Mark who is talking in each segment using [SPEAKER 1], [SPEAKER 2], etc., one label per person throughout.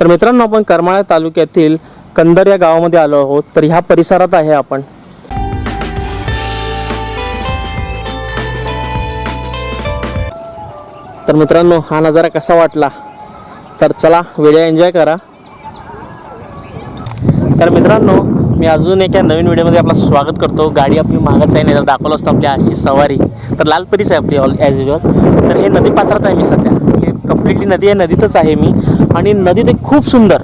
[SPEAKER 1] तर मित्रांनो आपण करमाळा तालुक्यातील कंदर या गावामध्ये आलो आहोत. तर ह्या परिसरात आहे आपण. तर मित्रांनो हा नजारा कसा वाटला? तर चला व्हिडिओ एन्जॉय करा. तर मित्रांनो मी अजून एका नवीन व्हिडिओमध्ये आपलं स्वागत करतो. गाडी आपली मागच आहे नाही तर दाखवलं असतं आपली अशी सवारी. तर लालपरीच आहे आपली ऑल ॲज युजल तर हे नदी पात्रात आहे मी सध्या. हे कम्प्लिटली नदी आहे नदीतच आहे मी. आणि नदी ते खूप सुंदर.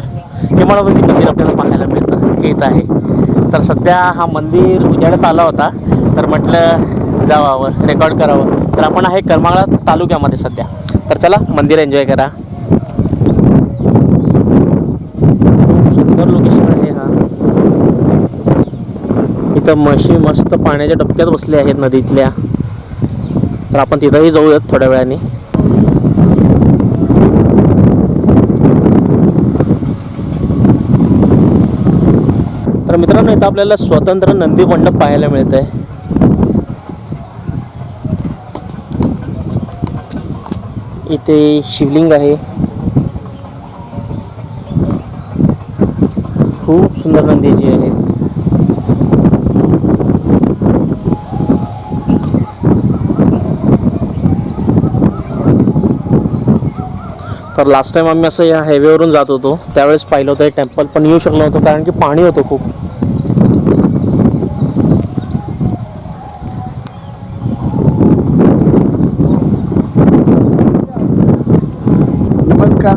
[SPEAKER 1] हेमाळवती मंदिर आपल्याला पाहायला मिळतं. हे इथं आहे. तर सध्या हा मंदिर उजाड्यात आला होता. तर म्हटलं जावावं रेकॉर्ड करावं. तर आपण आहे करमाळा तालुक्यामध्ये सध्या. तर चला मंदिर एन्जॉय करा. खूप सुंदर लोकेशन आहे हा. इथं म्हशी मस्त पाण्याच्या डबक्यात बसल्या आहेत नदीतल्या. तर आपण तिथंही जाऊयात थोड्या वेळाने. तर मित्रांनो इथं आपल्याला स्वतंत्र नंदी मंडप पाहायला मिळत आहे इथे शिवलिंग आहे. खूप सुंदर नंदीजी आहेत तर लास्ट टाइम आम्ही असं या हायवेवरून जात होतो त्यावेळेस पाहिलं होतं हे टेम्पल पण येऊ शकलो नव्हतो कारण की पाणी होतं खूप.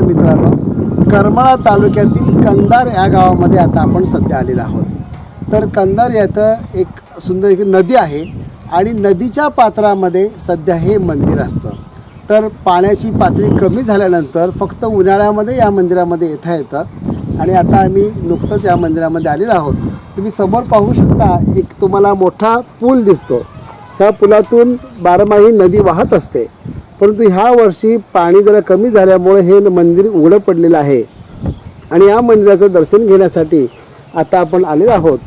[SPEAKER 2] मित्रांनो करमाळा तालुक्यातील कंदार या गावामध्ये आता आपण सध्या आलेलो आहोत. तर कंदार याचं एक सुंदर एक नदी आहे आणि नदीच्या पात्रामध्ये सध्या हे मंदिर असतं. तर पाण्याची पातळी कमी झाल्यानंतर फक्त उन्हाळ्यामध्ये या मंदिरामध्ये येता येतं आणि आता आम्ही नुकतंच या मंदिरामध्ये आलेलो आहोत. तुम्ही समोर पाहू शकता एक तुम्हाला मोठा पूल दिसतो. त्या पुलातून बारमाही नदी वाहत असते. परंतु ह्या वर्षी पाणी जरा कमी झाल्यामुळे हे मंदिर उघडं पडलेलं आहे. आणि या मंदिराचं दर्शन घेण्यासाठी आता आपण आलेलो आहोत.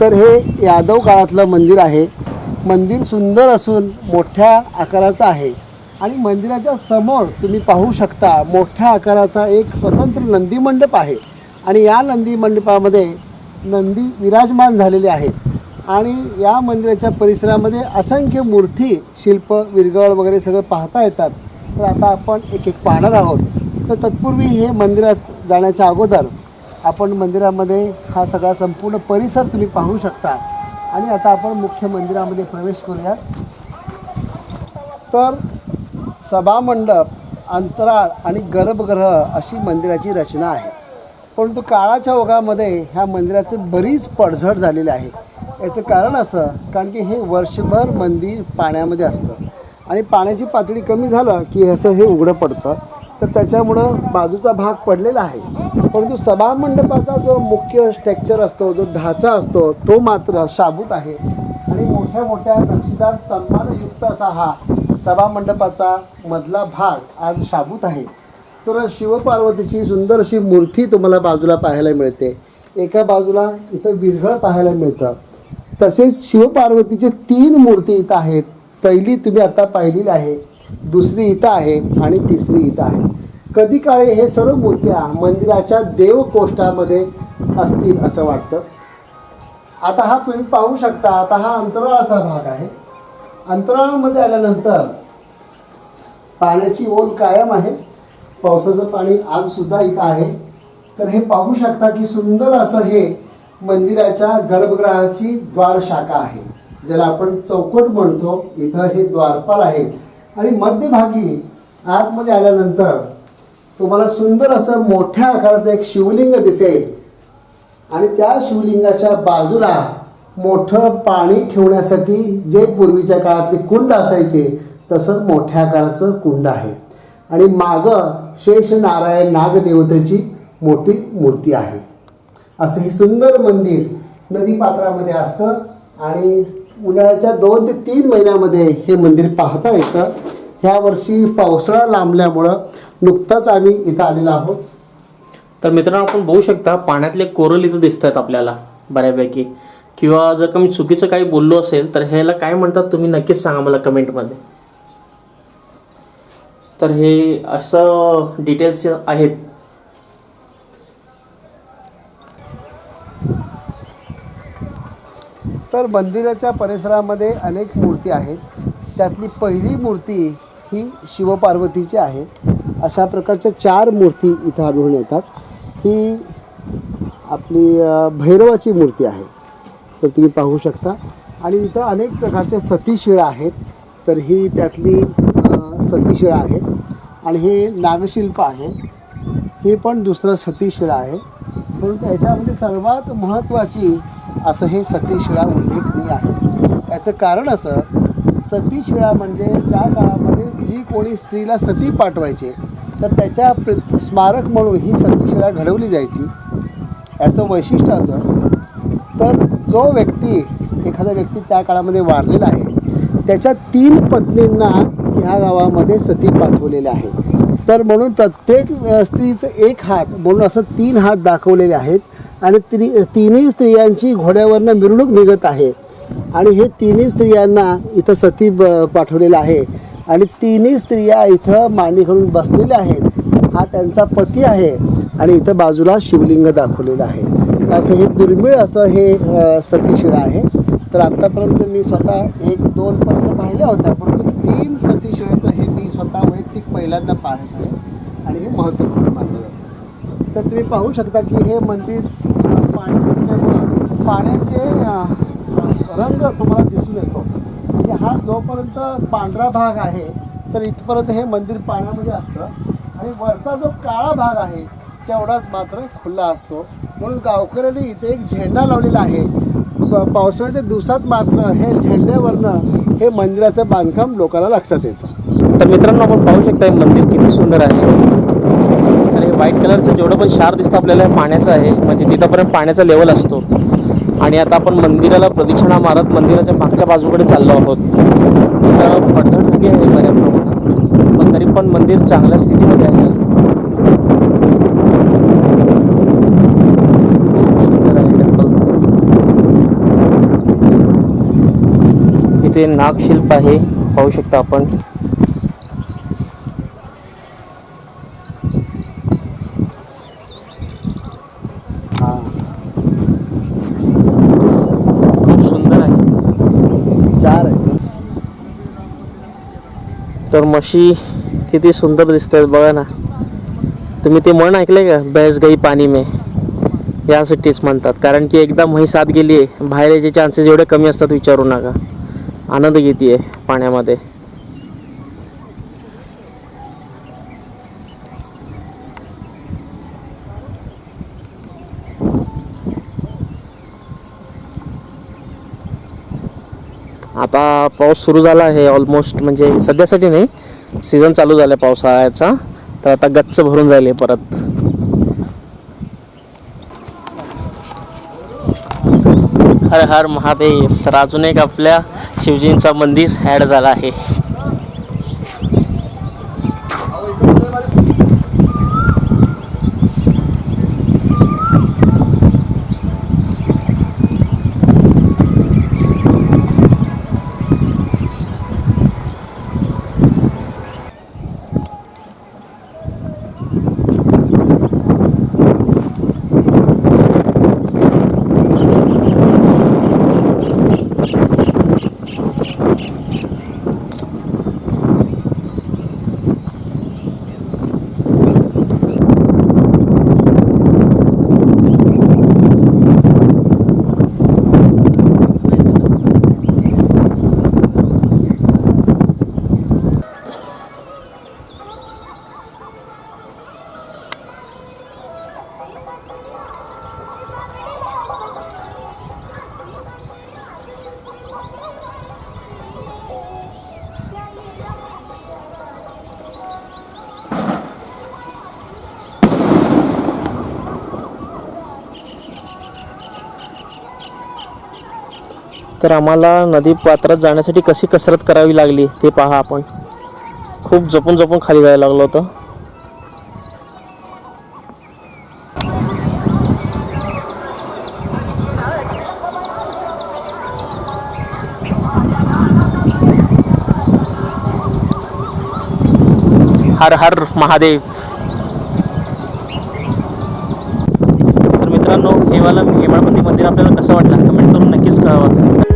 [SPEAKER 2] तर हे यादव काळातलं मंदिर आहे. मंदिर सुंदर असून मोठ्या आकाराचं आहे. आणि मंदिराच्या समोर तुम्ही पाहू शकता मोठ्या आकाराचा एक स्वतंत्र नंदी मंडप आहे. आणि या नंदी मंडपामध्ये नंदी विराजमान झालेले आहेत. आणि या मंदिराच्या परिसरामध्ये असंख्य मूर्ती शिल्प विरगळ वगैरे सगळं पाहता येतात. तर आता आपण एक एक पाहणार आहोत. तर तत्पूर्वी हे मंदिरात जाण्याच्या अगोदर आपण मंदिरामध्ये हा सगळा संपूर्ण परिसर तुम्ही पाहू शकता. आणि आता आपण मुख्य मंदिरामध्ये प्रवेश करूया तर सभामंडप अंतराळ आणि गर्भगृह अशी मंदिराची रचना आहे. परंतु काळाच्या ओघामध्ये ह्या मंदिराचे बरीच पडझड झालेली आहे. याचं कारण असं कारण की हे वर्षभर मंदिर पाण्यामध्ये असतं. आणि पाण्याची पातळी कमी झालं की असं हे उघडं पडतं. तर त्याच्यामुळं बाजूचा भाग पडलेला आहे. परंतु सभामंडपाचा जो मुख्य स्ट्रक्चर असतो जो ढाचा असतो तो मात्र शाबूत आहे. आणि मोठ्या मोठ्या नक्षीदार स्तंभाने युक्त असा हा सभामंडपाचा मधला भाग आज शाबूत आहे. तर शिवपार्वतीची सुंदर अशी मूर्ती तुम्हाला बाजूला पाहायला मिळते. एका बाजूला इथं विरघळ पाहायला मिळतं. तसेच शिवपार्वतीचे तीन मूर्ती इथं आहेत. पहिली तुम्ही आता पाहिलेली आहे दुसरी इथं आहे आणि तिसरी इथं आहे. कधी काळी हे सर्व मूर्त्या मंदिराच्या देवकोष्ठामध्ये असतील असं वाटतं. आता हा तुम्ही पाहू शकता आता हा अंतराळाचा भाग आहे. अंतराळामध्ये आल्यानंतर पाण्याची ओल कायम आहे. पावसाचं पाणी आजसुद्धा इथं आहे. तर हे पाहू शकता की सुंदर असं हे मंदिराच्या गर्भगृहाची द्वार शाखा आहे ज्याला आपण चौकट म्हणतो. इथं हे द्वारपाल आहे. आणि मध्यभागी आतमध्ये आल्यानंतर तुम्हाला सुंदर असं मोठ्या आकाराचं एक शिवलिंग दिसेल. आणि त्या शिवलिंगाच्या बाजूला मोठं पाणी ठेवण्यासाठी जे पूर्वीच्या काळातले कुंड असायचे तसं मोठ्या आकाराचं कुंड आहे. आणि मागं शेष नारायण नागदेवतेची मोठी मूर्ती आहे. असं हे सुंदर मंदिर नदी पात्रामध्ये असतं आणि उन्हाळ्याच्या दोन ते तीन महिन्यामध्ये हे मंदिर पाहता येतं. ह्या वर्षी पावसाळा लांबल्यामुळं नुकताच आम्ही इथं आलेलो आहोत.
[SPEAKER 1] तर मित्रांनो आपण बघू शकता पाण्यातले कोरल इथं दिसत आहेत आपल्याला बऱ्यापैकी. किंवा जर का मी चुकीचं काही बोललो असेल तर ह्याला काय म्हणतात तुम्ही नक्कीच सांगा मला कमेंटमध्ये. तर हे असं डिटेल्स आहेत.
[SPEAKER 2] तर मंदिराच्या परिसरामध्ये अनेक मूर्ती आहेत. त्यातली पहिली मूर्ती ही शिवपार्वतीची आहे. अशा प्रकारच्या चार मूर्ती इथं आढळून येतात. ही आपली भैरवाची मूर्ती आहे. तर तुम्ही पाहू शकता. आणि इथं अनेक प्रकारच्या सतीशिळा आहेत. तर ही त्यातली सतीशिळा आहे आणि हे नागशिल्प आहे. हे पण दुसरं सतीशिळा आहे. परंतु याच्यामध्ये सर्वात महत्त्वाची असं हे सतीशिळा उल्लेखनीय आहे. याचं कारण असं सतीशिळा म्हणजे त्या काळामध्ये जी कोणी स्त्रीला सती पाठवायचे तर त्याच्या प्र स्मारक म्हणून ही सतीशिळा घडवली जायची. याचं वैशिष्ट्य असं तर जो व्यक्ती एखादा व्यक्ती त्या काळामध्ये वारलेला आहे त्याच्या तीन पत्नींना ह्या गावामध्ये सती पाठवलेले आहे तर म्हणून प्रत्येक स्त्रीचं एक हात म्हणून असं तीन हात दाखवलेले आहेत. आणि त्री तिन्ही स्त्रियांची घोड्यावरनं मिरवणूक निघत आहे. आणि हे तिन्ही स्त्रियांना इथं सती ब पाठवलेलं आहे. आणि तिन्ही स्त्रिया इथं मांडी करून बसलेल्या आहेत. हा त्यांचा पती आहे आणि इथं बाजूला शिवलिंग दाखवलेलं आहे. असं हे दुर्मिळ असं हे सतीशिळा आहे. तर आत्तापर्यंत मी स्वतः एक दोनपर्यंत पाहिल्या होत्या परंतु तीन सतीशिळेचं हे मी स्वतः वैयक्तिक पहिल्यांदा पाहत आहे. आणि हे महत्त्वपूर्ण मानलं जातं. तर तुम्ही पाहू शकता की हे मंदिर अ, पाण्याचे रंग तुम्हाला दिसून येतो. म्हणजे हा जोपर्यंत पांढरा भाग आहे तर इथपर्यंत हे मंदिर पाण्यामध्ये असतं. आणि वरचा जो काळा भाग आहे तेवढाच मात्र खुला असतो. म्हणून गावकऱ्यांनी इथे एक झेंडा लावलेला आहे. पावसाळ्याच्या दिवसात मात्र हे झेंड्यावरनं हे मंदिराचं बांधकाम लोकांना लक्षात येतं.
[SPEAKER 1] तर मित्रांनो आपण पाहू शकता हे मंदिर किती सुंदर आहे. व्हाईट कलरचं जेवढं पण शार दिसतं आपल्याला पाण्याचं आहे म्हणजे तिथंपर्यंत पाण्याचा लेवल असतो. आणि आता आपण मंदिराला प्रदक्षिणा मारत मंदिराच्या मागच्या बाजूकडे चाललो आहोत. तर पडझड झाली आहे बऱ्या प्रमाणात पण तरी पण मंदिर चांगल्या स्थितीमध्ये आहे सुंदर आहे टेम्पल. इथे नागशिल्प आहे पाहू शकता आपण
[SPEAKER 2] हां
[SPEAKER 1] खूप सुंदर आहे
[SPEAKER 2] चार आहेत
[SPEAKER 1] तर म्हशी किती सुंदर दिसतात बघा ना. तुम्ही ते म्हण ऐकलंय का? भैंस गई पाणी में. यासाठीच म्हणतात. कारण की एकदा म्हैस आत गेली आहे बाहेर याचे चान्सेस एवढे कमी असतात विचारू नका. आनंद घेते पाण्यामध्ये. आता पाऊस सुरू झाला आहे ऑलमोस्ट म्हणजे सध्यासाठी नाही. सीझन चालू झाला आहे पावसाळ्याचा. तर आता गच्च भरून जाईल आहे परत. हर हर महादेव तर अजून एक आपल्या शिवजींचा मंदिर ॲड झाला आहे. तर आम्हाला नदी पात्रात जाण्यासाठी कशी कसरत करावी लागली ते पहा आपण. खूप जपून जपून खाली जायला लागलो होतं. हर हर महादेव. तर मित्रांनो हे वाला हेमाळपंथी मंदिर आपल्याला कसं वाटलं? कमेंट करून नक्कीच कळवा.